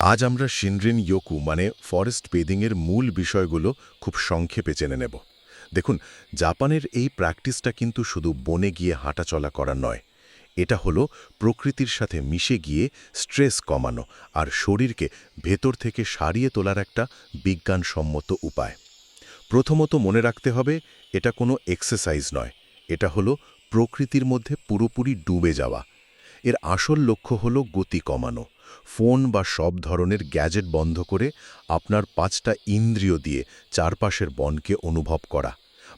আজ আমরা শিনরিন ইয়োকু মানে ফরেস্ট বেদিংয়ের মূল বিষয়গুলো খুব সংক্ষেপে জেনে নেব। দেখুন, জাপানের এই প্র্যাকটিসটা কিন্তু শুধু বনে গিয়ে হাঁটাচলা করা নয়, এটা হলো প্রকৃতির সাথে মিশে গিয়ে স্ট্রেস কমানো আর শরীরকে ভেতর থেকে সারিয়ে তোলার একটা বিজ্ঞানসম্মত উপায়। প্রথমত মনে রাখতে হবে, এটা কোনো এক্সারসাইজ নয়, এটা হলো প্রকৃতির মধ্যে পুরোপুরি ডুবে যাওয়া। এর আসল লক্ষ্য হলো গতি কমানো। ফোন বা সব ধরনের গ্যাজেট বন্ধ করে আপনার পাঁচটা ইন্দ্রিয় দিয়ে চারপাশের বনকে অনুভব করা।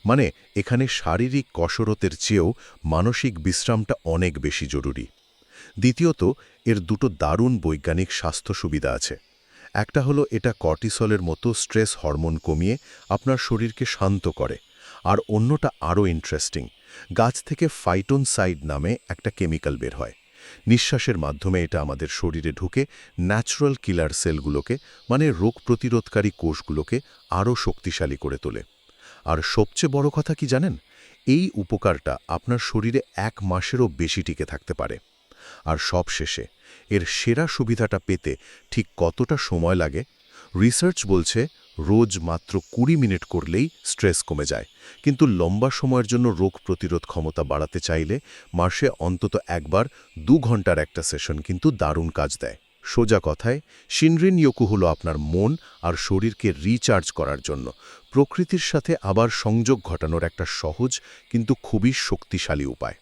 মানে এখানে শারীরিক কসরতের চেয়েও মানসিক বিশ্রামটা অনেক বেশি জরুরি। দ্বিতীয়ত, এর দুটো দারুণ বৈজ্ঞানিক স্বাস্থ্য সুবিধা আছে। একটা হলো, এটা কর্টিসলের মতো স্ট্রেস হরমোন কমিয়ে আপনার শরীরকে শান্ত করে। আর অন্যটা আরও ইন্টারেস্টিং, গাছ থেকে ফাইটোন সাইড নামে একটা কেমিক্যাল বের হয়। নিঃশ্বাসের মাধ্যমে এটা আমাদের শরীরে ঢুকে ন্যাচারাল কিলার সেলগুলোকে মানে রোগ প্রতিরোধকারী কোষগুলোকে আরও শক্তিশালী করে তোলে। আর সবচেয়ে বড় কথা কি জানেন? এই উপকারটা আপনার শরীরে এক মাসেরও বেশি টিকে থাকতে পারে। আর সব শেষে এর সেরা সুবিধাটা পেতে ঠিক কতটা সময় লাগে রিসার্চ বলছে, রোজ মাত্র কুড়ি মিনিট করলেই স্ট্রেস কমে যায়। কিন্তু লম্বা সময়ের জন্য রোগ প্রতিরোধ ক্ষমতা বাড়াতে চাইলে মাসে অন্তত একবার দু ঘণ্টার একটা সেশন কিন্তু দারুণ কাজ দেয়। সোজা কথায় শিনরিন ইয়োকু হলো আপনার মন আর শরীরকে রিচার্জ করার জন্য। প্রকৃতির সাথে আবার সংযোগ ঘটানোর একটা সহজ কিন্তু খুবই শক্তিশালী উপায়।